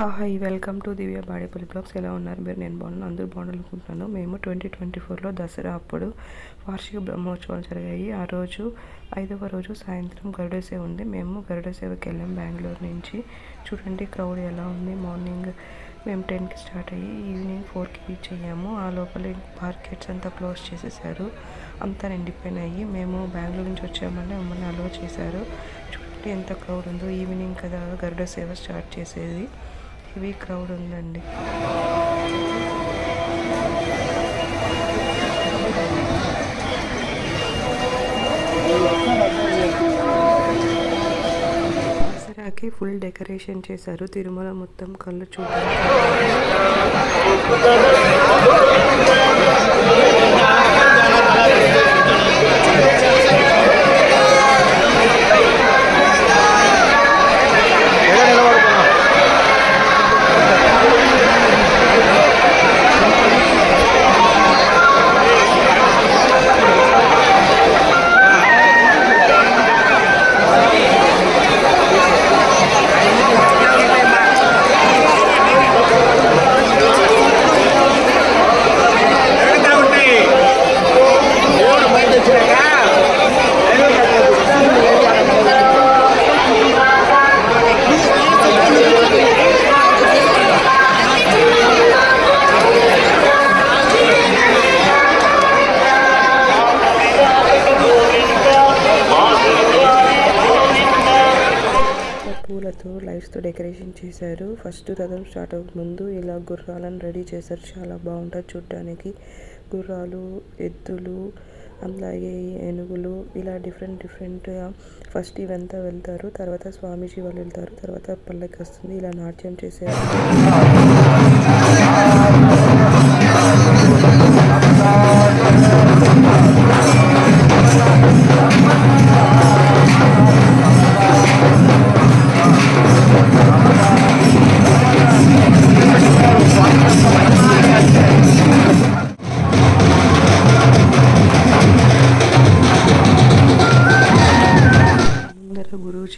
Hi welcome to Divya Badepalli blogs. ఎలా ఉన్నారు? మీరు నేను బాగున్నాను అందరూ బాగుండాలనుకుంటున్నాను. మేము ట్వంటీ ట్వంటీ ఫోర్లో దసరా అప్పుడు వార్షిక బ్రహ్మోత్సవాలు జరిగాయి. ఆ రోజు ఐదవ రోజు సాయంత్రం గరుడ సేవ ఉంది. మేము గరుడ సేవకి వెళ్ళాం బెంగళూరు నుంచి. చూడండి క్రౌడ్ ఎలా ఉంది. మార్నింగ్ మేము టెన్కి స్టార్ట్ అయ్యి ఈవినింగ్ ఫోర్కి రీచ్ అయ్యాము. ఆ లోపల మార్కెట్స్ అంతా క్లోజ్ చేసేసారు. అంతా నిండిపోయినాయి. మేము బెంగళూరు నుంచి వచ్చామని మమ్మల్ని అలో చేశారు. చూడండి ఎంత క్రౌడ్ ఉందో. ఈవినింగ్ కదా గరుడ సేవ స్టార్ట్ చేసేది. హెవీ క్రౌడ్ ఉందండి. దసరాకి ఫుల్ డెకరేషన్ చేశారు. తిరుమల మొత్తం కళ్ళు చూడాలి పూలతో లైట్స్తో డెకరేషన్ చేశారు. ఫస్ట్ రథం స్టార్ట్ అవ్వక ముందు ఇలా గుర్రాలను రెడీ చేశారు. చాలా బాగుంటుంది చూడ్డానికి. గుర్రాలు ఎద్దులు అలాగే ఏనుగులు ఇలా డిఫరెంట్ డిఫరెంట్గా ఫస్ట్ ఇవంతా వెళ్తారు. తర్వాత స్వామీజీ వాళ్ళు వెళ్తారు. తర్వాత పల్లకి వస్తుంది. ఇలా నాట్యం చేశారు.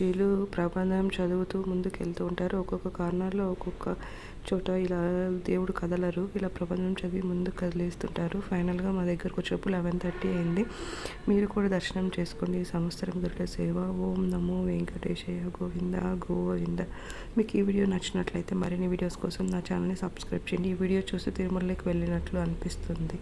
మహర్షులు ప్రబంధం చదువుతూ ముందుకెళ్తూ ఉంటారు. ఒక్కొక్క కార్నర్లో ఒక్కొక్క చోట ఇలా దేవుడు కదలరు. ఇలా ప్రబంధం చదివి ముందు కదిలేస్తుంటారు. ఫైనల్గా మా దగ్గరకు వచ్చేటప్పుడు లెవెన్ థర్టీ అయింది. మీరు కూడా దర్శనం చేసుకోండి. ఈ సంవత్సరం దొరికే సేవ. ఓం నమో వెంకటేశయ్య గోవింద గోవింద. మీకు ఈ వీడియో నచ్చినట్లయితే మరిన్ని వీడియోస్ కోసం నా ఛానల్ని సబ్స్క్రైబ్ చేయండి. ఈ వీడియో చూసి తిరుమలకి వెళ్ళినట్లు అనిపిస్తుంది.